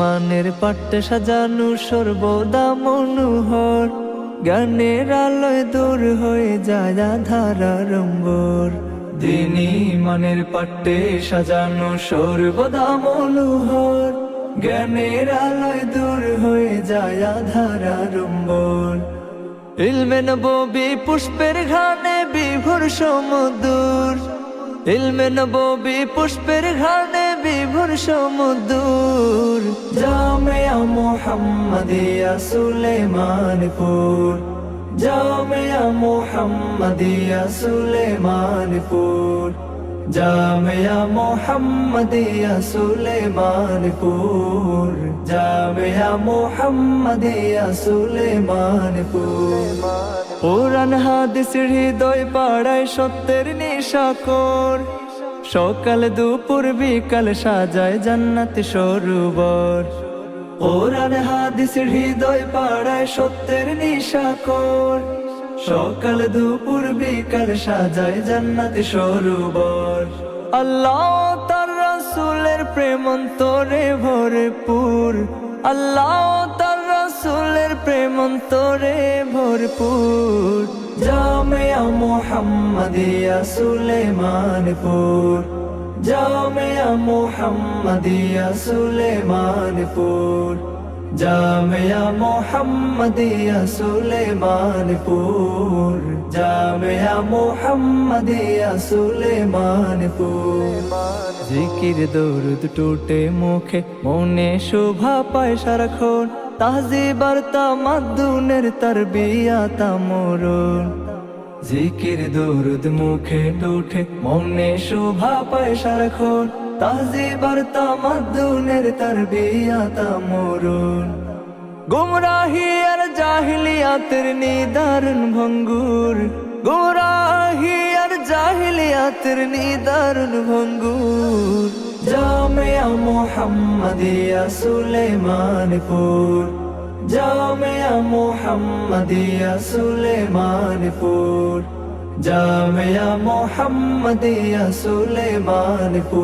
মানের পাট্টে সাজানো সর্বদা মনোহর জ্ঞানের আলোয় দূর হয়ে যায় ধারা রম্বর দিনী মানের পাট্টে সাজানো সর্বদা মনোহর জ্ঞানের আলোয় দূর হয়ে যায় ধারা রম্বর ইলমে নবী পুষ্পের ঘানে বিভোর সমুদূর ইলমে নবী পুষ্পের ঘানে বিভোর সমুদূর জামিয়া মুহাম্মাদিয়া সুলেমানপুর। জামিয়া মুহাম্মাদিয়া সুলেমানপুর। জামিয়া মুহাম্মাদিয়া সুলেমানপুর জামিয়া মুহাম্মাদিয়া সুলেমানপুর পুরান হাদিস, হৃদয় পাড়ায় সত্যের নিশাকর সকাল, দুপুর, বিকাল সাজায় জান্নাত সরোবর। পুরান হাদিস, হৃদয় পাড়ায় সত্যের নিশাকর সকাল দুপুর বিকাল সাজায় জান্নাত সরোবর। আল্লাহ তার রাসূলের প্রেম অন্তরে ভরপুর। আল্লাহ তার রাসূলের প্রেম অন্তরে ভরপুর। জামিয়া মুহাম্মাদিয়া সুলেমানপুর। জামিয়া মুহাম্মাদিয়া সুলেমানপুর। জামিয়া মুহাম্মাদিয়া সুলেমানপুর। জামিয়া মুহাম্মাদিয়া সুলেমানপুর। জিকির দরুদ টুটে মুখে, মনে শোভা পায় সারাক্ষণ। তাহজিবার তামাদ্দুনের তার বিয়া তামরুন। জিকির দরুদ মুখে টুটে, মনে শোভা পায় সারাক্ষণ। তাহজিবার তামাদ্দুনের তার বিয়া তামরুন গুমরাহি আর জাহিলিয়াতের নিদারুন ভঙ্গুর। গুমরাহি আর জাহিলিয়াতের নিদারুন ভঙ্গুর। জামিয়া মুহাম্মাদিয়া সুলেমানপুর। জামিয়া মুহাম্মাদিয়া সুলেমানপুর। জামিয়া মুহাম্মাদিয়া সুলেমানপুর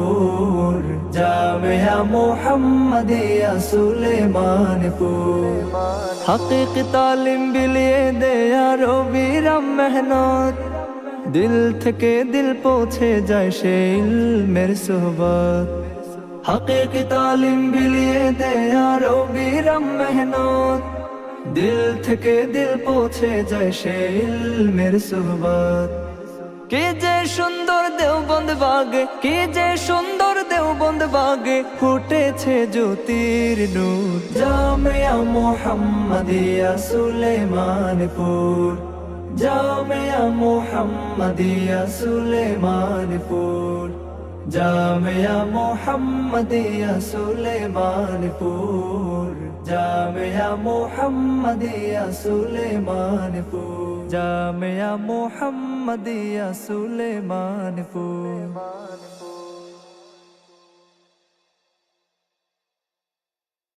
জামিয়া মুহাম্মাদিয়া সুলেমানপুর হকিক তালিম বিলিয়ে দে আর বিরাম মেহনত। দিল থেকে দিল পৌঁছে যায় সে ইলমের সোহবত। হকিক তালিম বিলিয়ে দে আর বিরাম মেহনত। দিল থেকে দিল পৌঁছে যায় সে ইলমের সোহবত। কে যে সুন্দর দেওবন্দ বাগে, কে যে সুন্দর দেওবন্দ বাগে, ফুটেছে জ্যোতির নূর। জামিয়া মুহাম্মাদিয়া সুলেমানপুর। জামিয়া মুহাম্মাদিয়া সুলেমানপুর। জামিয়া মোহাম্মদিয়া সুলেমানপুর জামিয়া মোহাম্মদিয়া সুলেমানপুর জামিয়া মোহাম্মদিয়া সুলেমানপুর